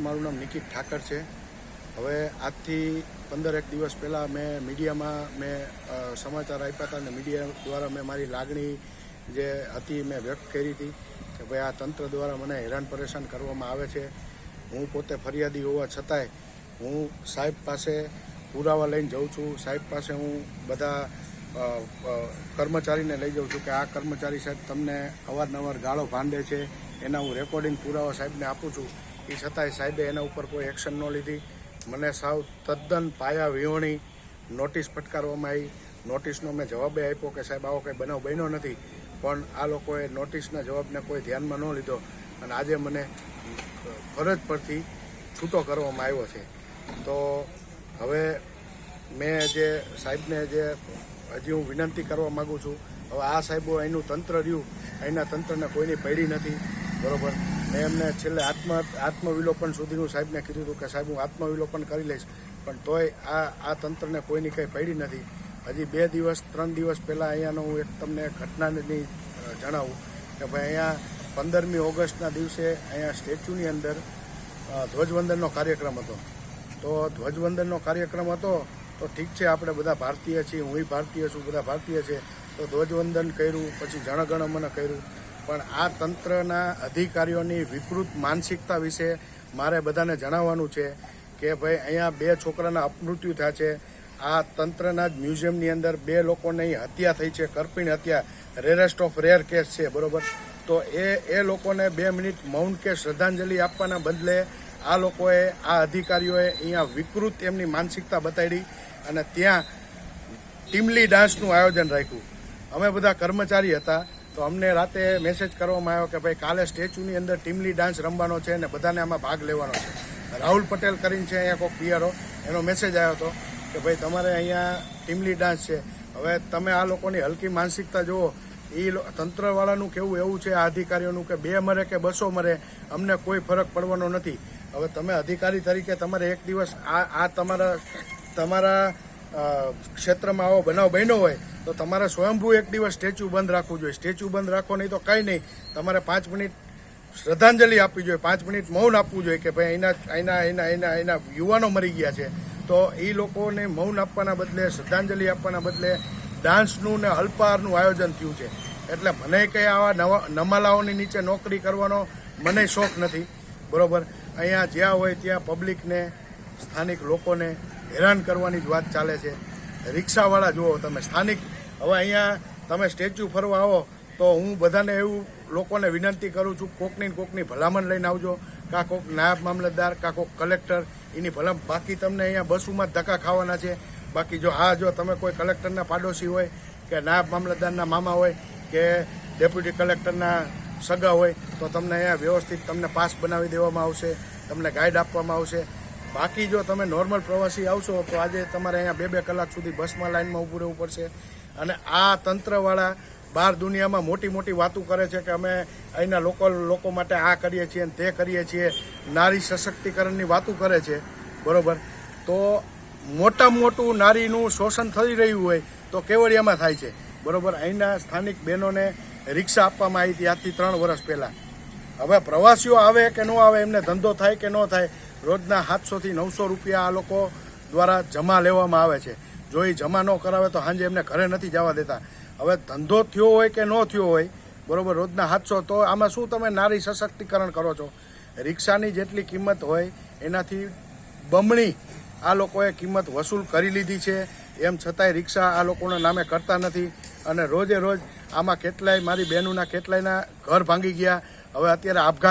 મારું નામ નિકિત ઠાકર છે. હવે આજથી પંદર એક દિવસ પહેલાં મેં મીડિયામાં મેં સમાચાર આપ્યા હતા અને મીડિયા દ્વારા મેં મારી લાગણી જે હતી મેં વ્યક્ત કરી હતી કે ભાઈ આ તંત્ર દ્વારા મને હેરાન પરેશાન કરવામાં આવે છે. હું પોતે ફરિયાદી હોવા છતાંય હું સાહેબ પાસે પુરાવા લઈને જાઉં છું. સાહેબ પાસે હું બધા કર્મચારીને લઈ જાઉં છું કે આ કર્મચારી સાહેબ તમને અવારનવાર ગાળો ભાંડે છે. એના હું રેકોર્ડિંગ પુરાવા સાહેબને આપું છું. એ છતાંય સાહેબે એના ઉપર કોઈ એક્શન ન લીધી. મને સાવ તદ્દન પાયા વિહોણી નોટિસ ફટકારવામાં આવી. નોટિસનો મેં જવાબે આપ્યો કે સાહેબ, આવો કંઈ બનાવ બન્યો નથી. પણ આ લોકોએ નોટિસના જવાબને કોઈ ધ્યાનમાં ન લીધો. અને આજે મને ફરજ પરથી છૂટો કરવામાં આવ્યો છે. તો હવે મેં જે સાહેબને જે હજી હું વિનંતી કરવા માગું છું, હવે આ સાહેબો અહીંનું તંત્ર રહ્યું. અહીંના તંત્રને કોઈની પૈડી નથી. બરોબર? મેં એમને છેલ્લે આત્મ આત્મવિલોપન સુધીનું સાહેબને કીધું હતું કે, સાહેબ, હું આત્મવિલોપન કરી લઈશ. પણ તોય આ આ તંત્રને કોઈની કંઈ પડી નથી. હજી બે દિવસ, ત્રણ દિવસ પહેલાં અહીંયાનો હું એક તમને ઘટનાની જણાવું કે ભાઈ અહીંયા પંદરમી ઓગસ્ટના દિવસે અહીંયા સ્ટેચ્યુની અંદર ધ્વજવંદનનો કાર્યક્રમ હતો. તો ધ્વજવંદનનો કાર્યક્રમ હતો, તો ઠીક છે, આપણે બધા ભારતીય છીએ, હું ભારતીય છું, બધા ભારતીય છે. તો ધ્વજવંદન કર્યું, પછી જણગણ મને કર્યું. પણ આ તંત્રના અધિકારીઓની વિકૃત માનસિકતા વિશે મારે બધાને જણાવવાનું છે કે ભાઈ, અહીંયા બે છોકરાના અપમૃત્યુ થયા છે. આ તંત્રના જ મ્યુઝિયમની અંદર બે લોકોની હત્યા થઈ છે, કરપીણ હત્યા રેરેસ્ટ ઓફ રેર કેસ છે, બરોબર? તો એ એ લોકોને બે મિનિટ મૌન કે શ્રદ્ધાંજલિ આપવાના બદલે આ લોકોએ, આ અધિકારીઓએ અહીંયા વિકૃત એમની માનસિકતા બતાડી અને ત્યાં ટીમલી ડાન્સનું આયોજન રાખ્યું. અમે બધા કર્મચારી હતા. તો અમને રાતે મેસેજ કરવામાં આવ્યો કે ભાઈ કાલે સ્ટેચ્યુની અંદર ટીમલી ડાન્સ રમવાનો છે અને બધાને આમાં ભાગ લેવાનો છે. રાહુલ પટેલ કરીને છે અહીંયા કોઈ પિયરો એનો મેસેજ આવ્યો હતો કે ભાઈ તમારે અહીંયા ટીમલી ડાન્સ છે. હવે તમે આ લોકોની હલકી માનસિકતા જુઓ. એ તંત્રવાળાનું કેવું એવું છે આ અધિકારીઓનું કે બે મરે કે બસો મરે, અમને કોઈ ફરક પડવાનો નથી. હવે તમે અધિકારી તરીકે તમારે એક દિવસ આ આ તમારા તમારા ક્ષેત્રમાં આવો બનાવ બન્યો હોય તો તમારે સ્વયંભૂ એક દિવસ સ્ટેચ્યુ બંધ રાખવું જોઈએ. સ્ટેચ્યુ બંધ રાખો નહીં તો કંઈ નહીં. તમારે પાંચ મિનિટ શ્રદ્ધાંજલિ આપવી જોઈએ. પાંચ મિનિટ મૌન આપવું જોઈએ કે ભાઈ અહીંના અહીંના અહીંના અહીંના અહીંના યુવાનો મરી ગયા છે. તો એ લોકોને મૌન આપવાના બદલે, શ્રદ્ધાંજલિ આપવાના બદલે ડાન્સનું ને અલ્પાહારનું આયોજન થયું છે. એટલે મને કંઈ આવા નવા, નમાલાઓની નીચે નોકરી કરવાનો મને શોખ નથી. બરાબર? અહીંયા જ્યાં હોય ત્યાં પબ્લિકને સ્થાનિક લોકોને હેરાન કરવાની જ વાત ચાલે છે. રિક્ષાવાળા, જુઓ, તમે સ્થાનિક, હવે અહીંયા તમે સ્ટેચ્યુ ફરવા આવો, તો હું બધાને એવું લોકોને વિનંતી કરું છું, કોકની કોકની ભલામણ લઈને આવજો. કાં કોક નાયબ મામલતદાર, કાં કોક કલેક્ટર, એની ભલામણ બાકી તમને અહીંયા બસોમાં ધક્કા ખાવાના છે. બાકી જો હા, જો તમે કોઈ કલેક્ટરના પાડોશી હોય, કે નાયબ મામલતદારના મામા હોય, કે ડેપ્યુટી કલેક્ટરના સગા હોય, તો તમને અહીંયા વ્યવસ્થિત તમને પાસ બનાવી દેવામાં આવશે, તમને ગાઈડ આપવામાં આવશે. બાકી જો તમે નોર્મલ પ્રવાસી આવશો, તો આજે તમારે અહીંયા બે બે કલાક સુધી બસમાં લાઇનમાં ઊભું રહેવું પડશે. અને આ તંત્રવાળા બહાર દુનિયામાં મોટી મોટી વાતો કરે છે કે અમે અહીંના લોકલ લોકો માટે આ કરીએ છીએ અને તે કરીએ છીએ. નારી સશક્તિકરણની વાતો કરે છે. બરાબર? તો મોટામાં મોટું નારીનું શોષણ થઈ રહ્યું હોય તો કેવડિયામાં થાય છે? બરાબર? અહીંના સ્થાનિક બહેનોને રિક્ષા આપવામાં આવી હતી આજથી ત્રણ વર્ષ પહેલાં. હવે પ્રવાસીઓ આવે કે ન આવે, એમને ધંધો થાય કે ન થાય રોજના સાતસોથી નવસો રૂપિયા આ લોકો દ્વારા જમા લેવામાં આવે છે. જો એ જમા ન કરાવે તો સાંજે એમને ઘરે નથી જવા દેતા. હવે ધંધો થયો હોય કે ન થયો હોય, બરાબર, રોજના સાતસો, તો આમાં શું તમે નારી સશક્તિકરણ કરો છો? રિક્ષાની જેટલી કિંમત હોય, એનાથી બમણી આ લોકોએ કિંમત વસૂલ કરી લીધી છે. એમ છતાંય રિક્ષા આ લોકોના નામે કરતા નથી અને રોજે રોજ આમાં કેટલાય, મારી બહેનોના કેટલાયના ઘર ભાંગી ગયા. હવે અત્યારે આપઘાત